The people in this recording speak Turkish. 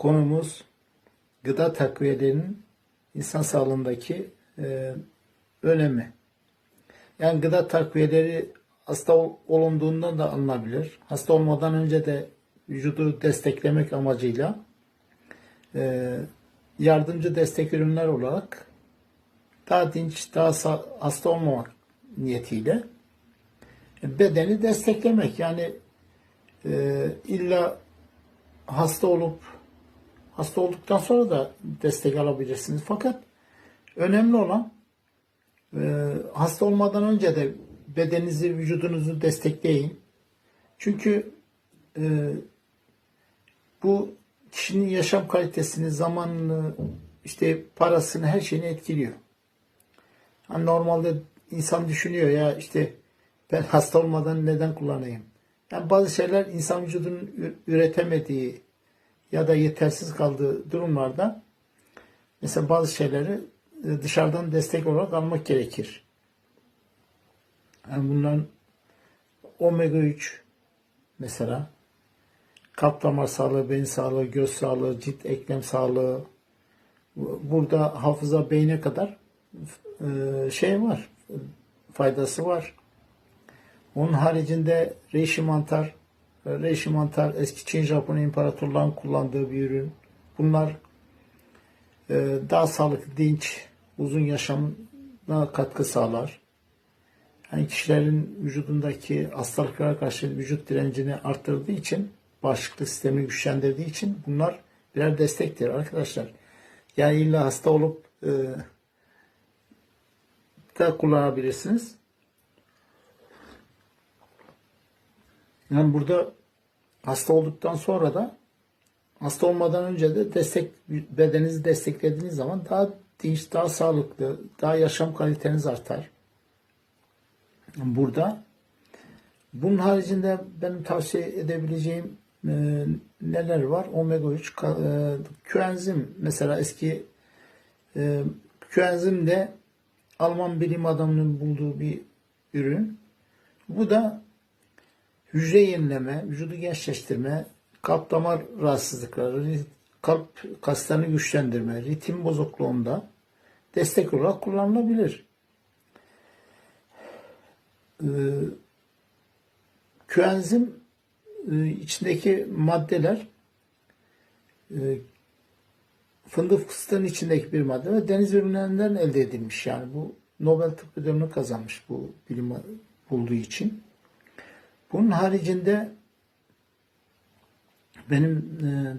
konumuz gıda takviyelerinin insan sağlığındaki e, önemi. Yani gıda takviyeleri hasta ol- olunduğundan da alınabilir. Hasta olmadan önce de vücudu desteklemek amacıyla e, yardımcı destek ürünler olarak daha dinç, daha hasta olmamak niyetiyle bedeni desteklemek. Yani e, illa hasta olup hasta olduktan sonra da destek alabilirsiniz. Fakat önemli olan e, hasta olmadan önce de bedeninizi, vücudunuzu destekleyin. Çünkü e, bu kişinin yaşam kalitesini, zamanını, işte parasını, her şeyini etkiliyor. Hani normalde insan düşünüyor ya işte ben hasta olmadan neden kullanayım? Yani bazı şeyler insan vücudunun üretemediği ya da yetersiz kaldığı durumlarda mesela bazı şeyleri e, dışarıdan destek olarak almak gerekir. Yani bunların omega 3 mesela kalp damar sağlığı, beyin sağlığı, göz sağlığı, cilt eklem sağlığı burada hafıza beyne kadar e, şey var faydası var. Onun haricinde reishi mantar reishi mantar eski Çin Japon imparatorlarının kullandığı bir ürün. Bunlar e, daha sağlıklı, dinç, uzun yaşamına katkı sağlar. Yani kişilerin vücudundaki hastalıklara karşı vücut direncini arttırdığı için, bağışıklık sistemini güçlendirdiği için bunlar birer destektir arkadaşlar. Yani illa hasta olup e, da kullanabilirsiniz. Yani burada hasta olduktan sonra da hasta olmadan önce de destek bedeninizi desteklediğiniz zaman daha dinç, daha sağlıklı, daha yaşam kaliteniz artar. Burada bunun haricinde benim tavsiye edebileceğim e, neler var? Omega 3, ka- e, küenzim mesela eski e, küenzim de Alman bilim adamının bulduğu bir ürün. Bu da hücre yenileme, vücudu gençleştirme, kalp damar rahatsızlıkları, kalp kaslarını güçlendirme, ritim bozukluğunda destek olarak kullanılabilir. Ee, Küenzim e, içindeki maddeler e, fındık fıstığın içindeki bir madde ve deniz ürünlerinden elde edilmiş. Yani bu Nobel Tıp Ödülünü kazanmış bu bilim bulduğu için. Bunun haricinde benim e,